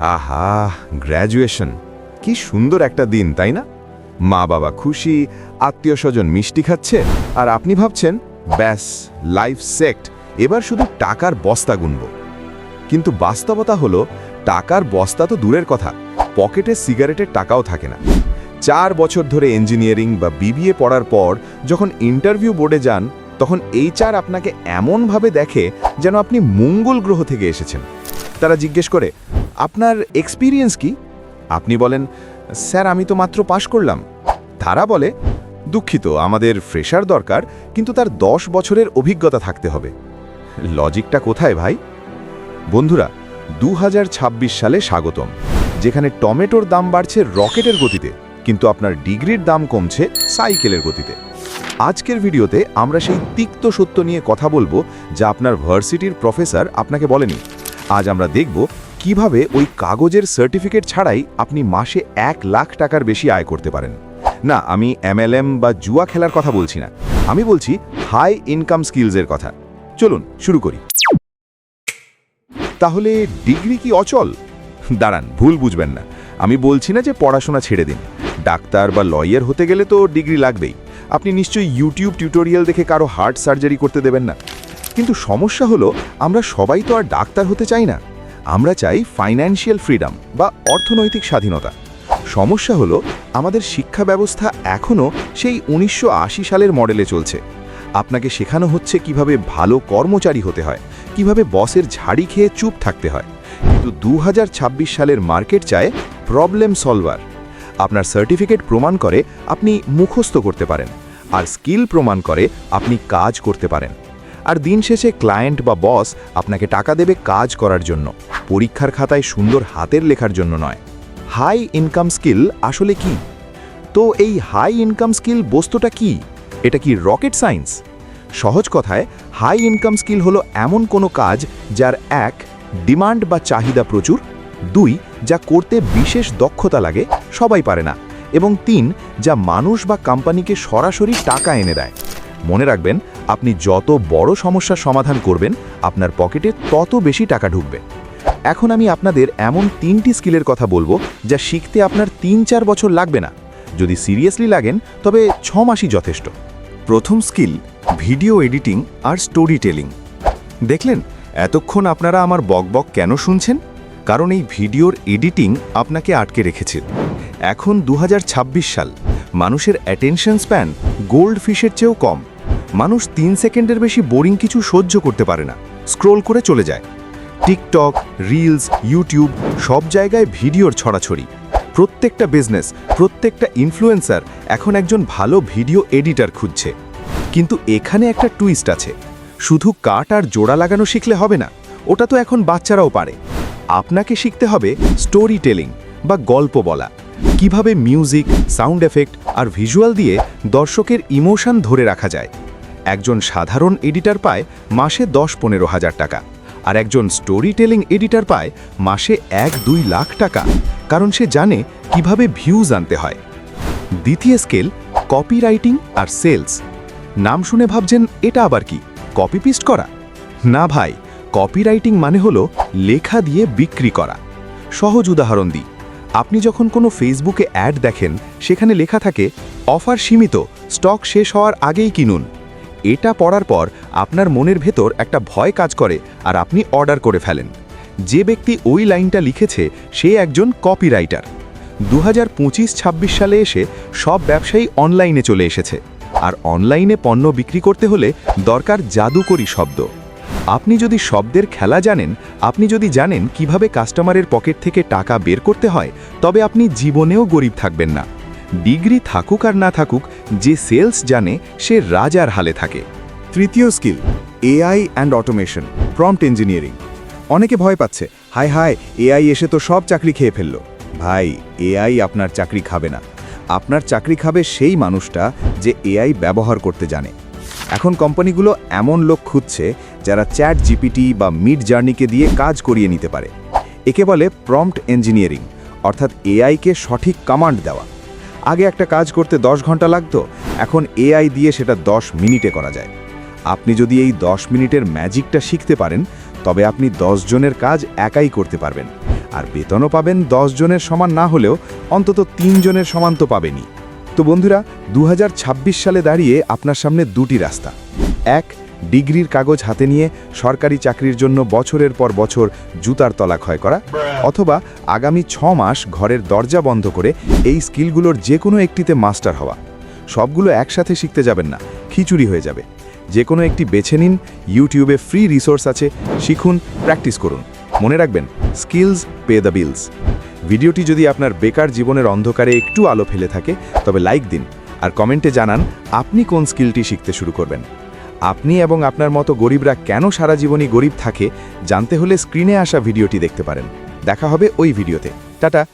আহা গ্র্যাজুয়েশন কি সুন্দর একটা দিন, তাই না? মা বাবা খুশি, আত্মীয় স্বজন মিষ্টি খাচ্ছে, আর আপনি ভাবছেন, ব্যাস লাইফ সেক্ট এবার শুধু টাকার বস্তা গুনব। কিন্তু বাস্তবতা হলো, টাকার বস্তা তো দূরের কথা, পকেটে সিগারেটের টাকাও থাকে না। চার বছর ধরে ইঞ্জিনিয়ারিং বা বিবিএ পড়ার পর, যখন ইন্টারভিউ বোর্ডে যান, তখন এইচআর আপনাকে এমনভাবে দেখে, যেন আপনি মঙ্গল গ্রহ থেকে এসেছেন। তারা জিজ্ঞেস করে, আপনার এক্সপিরিয়েন্স কি? আপনি বলেন, স্যার, আমি তো মাত্র পাশ করলাম। তারা বলে, দুঃখিত, আমাদের ফ্রেশার দরকার, কিন্তু তার দশ বছরের অভিজ্ঞতা থাকতে হবে। লজিকটা কোথায় ভাই? বন্ধুরা দু হাজার ছাব্বিশ সালে স্বাগতম, যেখানে টমেটোর দাম বাড়ছে রকেটের গতিতে, কিন্তু আপনার ডিগ্রির দাম কমছে সাইকেলের গতিতে। আজকের ভিডিওতে আমরা সেই তিক্ত সত্য নিয়ে কথা বলব, যা আপনার ভার্সিটির প্রফেসর আপনাকে বলেনি। আজ আমরা দেখব কীভাবে ওই কাগজের সার্টিফিকেট ছাড়াই আপনি মাসে এক লাখ টাকার বেশি আয় করতে পারেন। না, আমি এমএলএম বা জুয়া খেলার কথা বলছি না। আমি বলছি হাই ইনকাম স্কিলসের কথা। চলুন, শুরু করি। তাহলে ডিগ্রি কি অচল? দাঁড়ান, ভুল বুঝবেন না। আমি বলছি না যে পড়াশোনা ছেড়ে দিন। ডাক্তার বা লয়ার হতে গেলে তো ডিগ্রি লাগবেই। আপনি নিশ্চয়ই ইউটিউব টিউটোরিয়াল দেখে কারও হার্ট সার্জারি করতে দেবেন না। কিন্তু সমস্যা হলো, আমরা সবাই তো আর ডাক্তার হতে চাই না। আমরা চাই ফাইন্যান্সিয়াল ফ্রিডম বা অর্থনৈতিক স্বাধীনতা। সমস্যা হলো, আমাদের শিক্ষা ব্যবস্থা এখনও সেই উনিশশো আশি সালের মডেলে চলছে। আপনাকে শেখানো হচ্ছে কীভাবে ভালো কর্মচারী হতে হয়, কীভাবে বসের ঝাড়ি খেয়ে চুপ থাকতে হয়। কিন্তু দু হাজার ছাব্বিশ সালের মার্কেট চায় প্রবলেম সলভার আপনার সার্টিফিকেট প্রমাণ করে আপনি মুখস্থ করতে পারেন, আর স্কিল প্রমাণ করে আপনি কাজ করতে পারেন। আর দিন শেষে ক্লায়েন্ট বা বস আপনাকে টাকা দেবে কাজ করার জন্য, পরীক্ষার খাতায় সুন্দর হাতের লেখার জন্য নয়। হাই ইনকাম স্কিল আসলে কি? তো এই হাই ইনকাম স্কিল বস্তুটা কি? এটা কি রকেট সায়েন্স সহজ কথায়, হাই ইনকাম স্কিল হলো এমন কোনো কাজ যার এক, ডিমান্ড বা চাহিদা প্রচুর, দুই, যা করতে বিশেষ দক্ষতা লাগে, সবাই পারে না, এবং তিন, যা মানুষ বা কোম্পানিকে সরাসরি টাকা এনে দেয়। মনে রাখবেন আপনি যত বড় সমস্যার সমাধান করবেন, আপনার পকেটে তত বেশি টাকা ঢুকবে। এখন আমি আপনাদের এমন তিনটি স্কিলের কথা বলব যা শিখতে আপনার তিন চার বছর লাগবে না। যদি সিরিয়াসলি লাগেন, তবে ছ মাসই যথেষ্ট। প্রথম স্কিল, ভিডিও এডিটিং আর স্টোরি টেলিং দেখলেন, এতক্ষণ আপনারা আমার বকবক কেন শুনছেন? কারণ এই ভিডিওর এডিটিং আপনাকে আটকে রেখেছে। এখন দু হাজার ছাব্বিশ সাল। মানুষের অ্যাটেনশন স্প্যান গোল্ড ফিশের চেয়েও কম। মানুষ তিন সেকেন্ডের বেশি বোরিং কিছু সহ্য করতে পারে না। স্ক্রোল করে চলে যায়। টিকটক, রিলস, ইউটিউব সব জায়গায় ভিডিওর ছড়াছড়ি। প্রত্যেকটা বিজনেস প্রত্যেকটা ইনফ্লুয়েন্সার এখন একজন ভালো ভিডিও এডিটর খুঁজছে। কিন্তু এখানে একটা টুইস্ট আছে। শুধু কাট আর জোড়া লাগানো শিখলে হবে না, ওটা তো এখন বাচ্চারাও পারে। আপনাকে শিখতে হবে স্টোরি টেলিং বা গল্প বলা। কীভাবে মিউজিক সাউন্ড এফেক্ট আর ভিজুয়াল দিয়ে দর্শকের ইমোশন ধরে রাখা যায়। একজন সাধারণ এডিটার পায় মাসে দশ পনেরো হাজার টাকা, আর একজন স্টোরি টেলিং এডিটর পায় মাসে এক দুই লাখ টাকা, কারণ সে জানে কীভাবে ভিউজ আনতে হয়। দ্বিতীয় স্কেল কপিরাইটিং আর সেলস নাম শুনে ভাবছেন, এটা আবার কি কপি পিস্ট করা? না ভাই কপিরাইটিং মানে হলো লেখা দিয়ে বিক্রি করা। সহজ উদাহরণ দিই, আপনি যখন কোনো ফেসবুকে অ্যাড দেখেন, সেখানে লেখা থাকে, অফার সীমিত স্টক শেষ হওয়ার আগেই কিনুন। এটা পড়ার পর আপনার মনের ভেতর একটা ভয় কাজ করে আর আপনি অর্ডার করে ফেলেন। যে ব্যক্তি ওই লাইনটা লিখেছে, সে একজন কপিরাইটার দু হাজার পঁচিশ ছাব্বিশ সালে এসে সব ব্যবসায়ী অনলাইনে চলে এসেছে। আর অনলাইনে পণ্য বিক্রি করতে হলে দরকার জাদুকরি শব্দ। আপনি যদি শব্দের খেলা জানেন, আপনি যদি জানেন কীভাবে কাস্টমারের পকেট থেকে টাকা বের করতে হয়, তবে আপনি জীবনেও গরিব থাকবেন না। ডিগ্রি থাকুক আর না থাকুক, যে সেলস জানে, সে রাজার হালে থাকে। তৃতীয় skill, AI and automation, prompt engineering. অনেকে ভয় পাচ্ছে, হায় হায়, এআই এসে তো সব চাকরি খেয়ে ফেলল। ভাই, এআই আপনার চাকরি খাবে না। আপনার চাকরি খাবে সেই মানুষটা যে এআই ব্যবহার করতে জানে। এখন কোম্পানিগুলো এমন লোক খুঁজছে, যারা চ্যাট জিপিটি বা মিড জার্নিকে দিয়ে কাজ করিয়ে নিতে পারে। একে বলে প্রম্পট ইঞ্জিনিয়ারিং, অর্থাৎ এআইকে সঠিক কমান্ড দেওয়া। আগে একটা কাজ করতে দশ ঘণ্টা লাগতো, এখন এআই দিয়ে সেটা দশ মিনিটে করা যায়। আপনি যদি এই দশ মিনিটের ম্যাজিকটা শিখতে পারেন, তবে আপনি দশ জনের কাজ একাই করতে পারবেন। আর বেতনও পাবেন দশ জনের সমান না হলেও অন্তত তিন জনের সমান তো পাবেনই। তো বন্ধুরা দু হাজার ছাব্বিশ সালে দাঁড়িয়ে আপনার সামনে দুটি রাস্তা। এক ডিগ্রির কাগজ হাতে নিয়ে সরকারি চাকরির জন্য বছরের পর বছর জুতার তলা ক্ষয় করা অথবা আগামী ছ মাস ঘরের দরজা বন্ধ করে এই স্কিলগুলোর যে কোনো একটিতে মাস্টার হওয়া। সবগুলো একসাথে শিখতে যাবেন না, খিচুড়ি হয়ে যাবে। যে কোনো একটি বেছে নিন, ইউটিউবে ফ্রি রিসোর্স আছে, শিখুন, প্র্যাকটিস করুন। মনে রাখবেন, স্কিলস পে দ্য বিলস। ভিডিওটি যদি আপনার বেকার জীবনের অন্ধকারে একটু আলো ফেলে থাকে, তবে লাইক দিন। আর কমেন্টে জানান, আপনি কোন স্কিলটি শিখতে শুরু করবেন? আপনি এবং আপনার মতো গরিবরা কেন সারা জীবনই গরিব থাকে, জানতে হলে স্ক্রিনে আসা ভিডিওটি দেখতে পারেন। দেখা হবে ওই ভিডিওতে। টাটা!